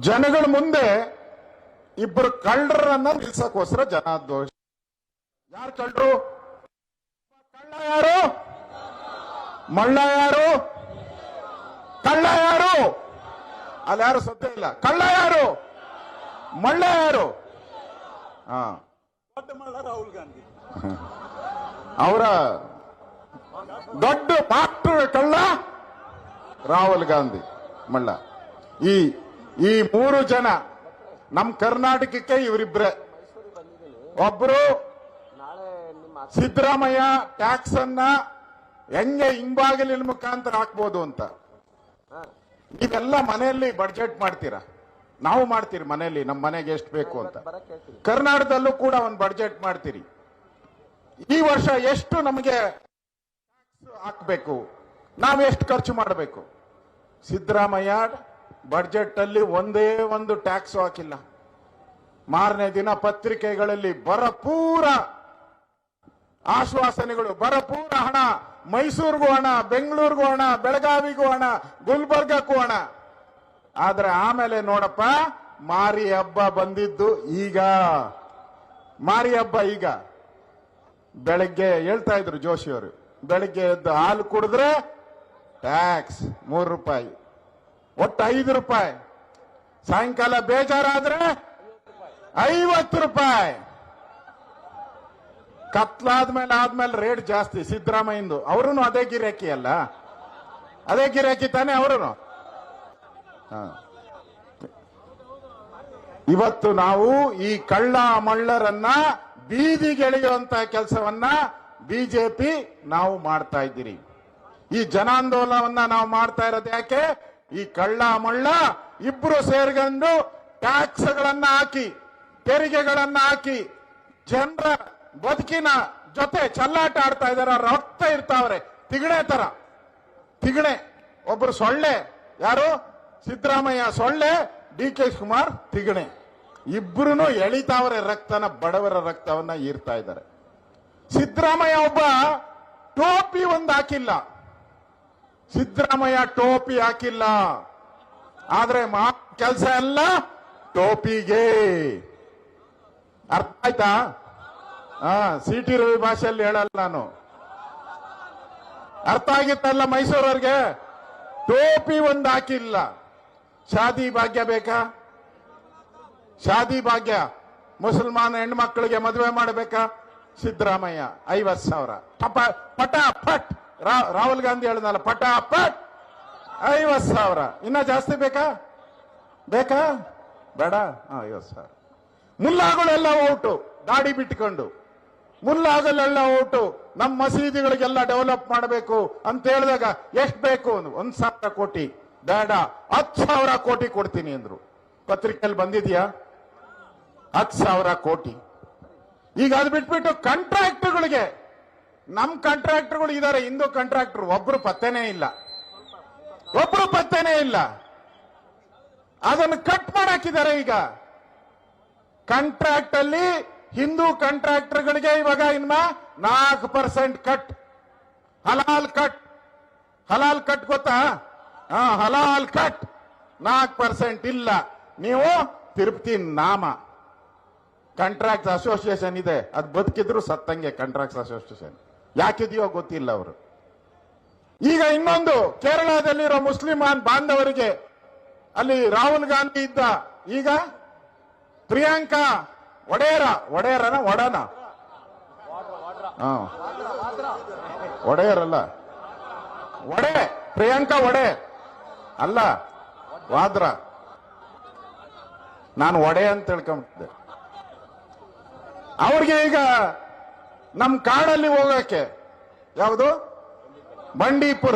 ಜನಗಳ ಮುಂದೆ ಇಬ್ಬರು ಕಳ್ಳರನ್ನ ನಿಲ್ಸಕ್ಕೋಸ್ಕರ ಜನಾದೋಷ ಯಾರು ಕಳ್ಳರು? ಕಳ್ಳ ಯಾರು? ಮಳ್ಳ ಯಾರು? ಕಳ್ಳ ಯಾರು? ಅಲ್ಲಿ ಯಾರು ಸದ್ಯ ಇಲ್ಲ. ಕಳ್ಳ ಯಾರು? ಮಳ್ಳ ಯಾರು? ಹಾ. ದೊಡ್ಡ ಮಳ್ಳ ರಾಹುಲ್ ಗಾಂಧಿ. ಅವರ ದೊಡ್ಡ ಮಾಸ್ಟರ್ ಕಳ್ಳ ರಾಹುಲ್ ಗಾಂಧಿ ಮಳ್ಳ. ಈ ಈ ಮೂರು ಜನ ನಮ್ಮ ಕರ್ನಾಟಕಕ್ಕೆ ಇವರಿಬ್ರೆ. ಒಬ್ರು ಸಿದ್ದರಾಮಯ್ಯ ಟ್ಯಾಕ್ಸ್ ಅನ್ನ ಹೆಂಗೆ ಹಿಂಬಾಗಿಲಿನ ಮುಖಾಂತರ ಹಾಕ್ಬೋದು ಅಂತ. ನೀವೆಲ್ಲ ಮನೆಯಲ್ಲಿ ಬಡ್ಜೆಟ್ ಮಾಡ್ತೀರಾ? ನಾವು ಮಾಡ್ತೀರಿ ಮನೆಯಲ್ಲಿ ನಮ್ಮ ಮನೆಗೆ ಎಷ್ಟು ಬೇಕು ಅಂತ. ಕರ್ನಾಟಕದಲ್ಲೂ ಕೂಡ ಒಂದು ಬಡ್ಜೆಟ್ ಮಾಡ್ತೀರಿ. ಈ ವರ್ಷ ಎಷ್ಟು ನಮಗೆ ಹಾಕ್ಬೇಕು? ನಾವು ಎಷ್ಟು ಖರ್ಚು ಮಾಡಬೇಕು? ಸಿದ್ದರಾಮಯ್ಯ ಬಡ್ಜೆಟ್ ಅಲ್ಲಿ ಒಂದೇ ಒಂದು ಟ್ಯಾಕ್ಸ್ ಹಾಕಿಲ್ಲ. ಮಾರನೇ ದಿನ ಪತ್ರಿಕೆಗಳಲ್ಲಿ ಬರಪೂರ ಆಶ್ವಾಸನೆಗಳು, ಬರಪೂರ ಹಣ. ಮೈಸೂರಿಗೂ ಹಣ, ಬೆಂಗಳೂರಿಗೂ ಹಣ, ಬೆಳಗಾವಿಗೂ ಹಣ, ಗುಲ್ಬರ್ಗಕ್ಕೂ ಹಣ. ಆದ್ರೆ ಆಮೇಲೆ ನೋಡಪ್ಪ, ಮಾರಿ ಹಬ್ಬ ಬಂದಿದ್ದು ಈಗ. ಮಾರಿ ಹಬ್ಬ ಈಗ. ಬೆಳಗ್ಗೆ ಹೇಳ್ತಾ ಇದ್ರು ಜೋಶಿಯವರು ಬೆಳಗ್ಗೆ ಎದ್ದು ಹಾಲು ಕುಡಿದ್ರೆ ಟ್ಯಾಕ್ಸ್ ಮೂರು ರೂಪಾಯಿ. ಒಟ್ಟು ಐದು ರೂಪಾಯಿ. ಸಾಯಂಕಾಲ ಬೇಜಾರಾದ್ರೆ ಐವತ್ತು ರೂಪಾಯಿ. ಕತ್ಲಾದ್ಮೇಲೆ ಆದ್ಮೇಲೆ ರೇಟ್ ಜಾಸ್ತಿ, ಸಿದ್ದರಾಮಯ್ಯಂದು. ಅವರು ಅದೇ ಗಿರಾಕಿ ಅಲ್ಲ. ಅದೇ ಗಿರಾಕಿ ತಾನೆ ಅವರು ಇವತ್ತು ನಾವು ಈ ಕಳ್ಳ ಮಳ್ಳರನ್ನ ಬೀದಿಗೆಳೆಯುವಂತ ಕೆಲಸವನ್ನ ಬಿಜೆಪಿ ನಾವು ಮಾಡ್ತಾ ಇದ್ದೀರಿ. ಈ ಜನಾಂದೋಲನವನ್ನ ನಾವು ಮಾಡ್ತಾ ಇರೋದು ಯಾಕೆ? ಈ ಕಳ್ಳ ಮಳ್ಳ ಇಬ್ರು ಸೇರ್ಕೊಂಡು ಟ್ಯಾಕ್ಸ್ಗಳನ್ನ ಹಾಕಿ, ತೆರಿಗೆಗಳನ್ನ ಹಾಕಿ, ಜನರ ಬದುಕಿನ ಜೊತೆ ಚಲ್ಲಾಟ ಆಡ್ತಾ ಇದಾರೆ, ರಕ್ತ ಇರ್ತಾವ್ರೆ. ತಿಗಣೆ ತರ. ತಿಗಣೆ. ಒಬ್ರು ಸೊಳ್ಳೆ. ಯಾರು? ಸಿದ್ದರಾಮಯ್ಯ ಸೊಳ್ಳೆ ಡಿ ಕೆ ಕುಮಾರ್ ತಿಗಣೆ. ಇಬ್ರು ಎಳಿತಾವ್ರೆ ರಕ್ತನ, ಬಡವರ ರಕ್ತವನ್ನ ಇರ್ತಾ ಇದ್ದಾರೆ ಸಿದ್ದರಾಮಯ್ಯ ಒಬ್ಬ ಟೋಪಿ ಒಂದು ಹಾಕಿಲ್ಲ. ಸಿದ್ದರಾಮಯ್ಯ ಟೋಪಿ ಹಾಕಿಲ್ಲ. ಆದ್ರೆ ಮಾ ಕೆಲಸ ಎಲ್ಲ ಟೋಪಿಗೆ. ಅರ್ಥ ಆಯ್ತಾ? ಹಾ ಸಿಟಿ ರವಿ ಭಾಷೆಯಲ್ಲಿ ಹೇಳಲ್ಲ ನಾನು. ಅರ್ಥ ಆಗಿತ್ತಲ್ಲ ಮೈಸೂರವ್ರಿಗೆ? ಟೋಪಿ ಒಂದು ಹಾಕಿಲ್ಲ. ಶಾದಿ ಭಾಗ್ಯ ಬೇಕಾ? ಶಾದಿ ಭಾಗ್ಯ. ಮುಸಲ್ಮಾನ ಹೆಣ್ಮಕ್ಳಿಗೆ ಮದುವೆ ಮಾಡಬೇಕಾ? ಸಿದ್ದರಾಮಯ್ಯ ಐವತ್ ಸಾವಿರ. ಪಟ ಪಟ್ ರಾಹುಲ್ ಗಾಂಧಿ ಹೇಳಿದ್ನಲ್ಲ ಪಟ ಪಟ್ ಐವತ್ ಸಾವಿರ. ಇನ್ನ ಜಾಸ್ತಿ ಬೇಕಾ? ಬೇಕಾ? ಬೇಡ. ಐವತ್ ಸಾವಿರ. ಮುಲ್ಲಾಗಳೆಲ್ಲ ಓಟು, ದಾಡಿ ಬಿಟ್ಕೊಂಡು. ಮುಲ್ಲಾಗಲೆಲ್ಲ ಓಟು ನಮ್ಮ ಮಸೀದಿಗಳಿಗೆಲ್ಲ ಡೆವಲಪ್ ಮಾಡಬೇಕು ಅಂತ ಹೇಳಿದಾಗ ಎಷ್ಟು ಬೇಕು. ಒಂದ್ ಸಾವಿರ ಕೋಟಿ. ಬೇಡ. ಹತ್ತು ಸಾವಿರ ಕೋಟಿ ಕೊಡ್ತೀನಿ ಅಂದ್ರು. ಪತ್ರಿಕೆಯಲ್ಲಿ ಬಂದಿದ್ಯಾ? ಹತ್ತು ಸಾವಿರ ಕೋಟಿ. ಈಗ ಅದು ಬಿಟ್ಬಿಟ್ಟು ಕಾಂಟ್ರಾಕ್ಟರ್ಗಳಿಗೆ ನಮ್ ಕಾಂಟ್ರಾಕ್ಟರ್ಗಳು ಇದಾರೆ ಹಿಂದೂ ಕಾಂಟ್ರಾಕ್ಟರ್ ಒಬ್ರು ಪತ್ತೆನೇ ಇಲ್ಲ. ಒಬ್ರು ಪತ್ತೆನೇ ಇಲ್ಲ. ಅದನ್ನು ಕಟ್ ಮಾಡಾಕಿದ್ದಾರೆ ಈಗ. ಕಾಂಟ್ರಾಕ್ಟ್ ಅಲ್ಲಿ ಹಿಂದೂ ಕಾಂಟ್ರಾಕ್ಟರ್ಗಳಿಗೆ ಇವಾಗ ಇನ್ಮ ನಾಲ್ಕು ಪರ್ಸೆಂಟ್ ಕಟ್ ಹಲಾಲ್ ಕಟ್ ಹಲಾಲ್ ಕಟ್ ಗೊತ್ತಾ? ಹಾ, ಹಲಾಲ್ ಕಟ್ ನಾಲ್ಕು ಪರ್ಸೆಂಟ್ ಇಲ್ಲ. ನೀವು ತಿರುಪತಿ ನಾಮ. ಕಾಂಟ್ರಾಕ್ಟ್ ಅಸೋಸಿಯೇಷನ್ ಇದೆ. ಅದು ಬದುಕಿದ್ರು ಸತ್ತಂಗೆ ಕಾಂಟ್ರಾಕ್ಟ್ ಅಸೋಸಿಯೇಷನ್ ಯಾಕಿದೆಯೋ ಗೊತ್ತಿಲ್ಲ ಅವರು. ಈಗ ಇನ್ನೊಂದು ಕೇರಳದಲ್ಲಿರೋ ಮುಸ್ಲಿಮಾನ್ ಬಾಂಧವರಿಗೆ ಅಲ್ಲಿ ರಾಹುಲ್ ಗಾಂಧಿ ಇದ್ದ ಈಗ ಪ್ರಿಯಾಂಕಾ ಒಡೆಯರ ಒಡೆಯರನ ಒಡನ ಒಡೆಯರಲ್ಲ ಒಡೆ ಪ್ರಿಯಾಂಕಾ ಒಡೆ ಅಲ್ಲ, ವಾದ್ರ. ನಾನು ಒಡೆ ಅಂತ ತಿಳ್ಕೊಂಬಿಟ್ಟಿದ್ದೆ. ಅವ್ರಿಗೆ ಈಗ ನಮ್ ಕಾಡಲ್ಲಿ ಹೋಗಕ್ಕೆ ಯಾವುದು? ಬಂಡೀಪುರ.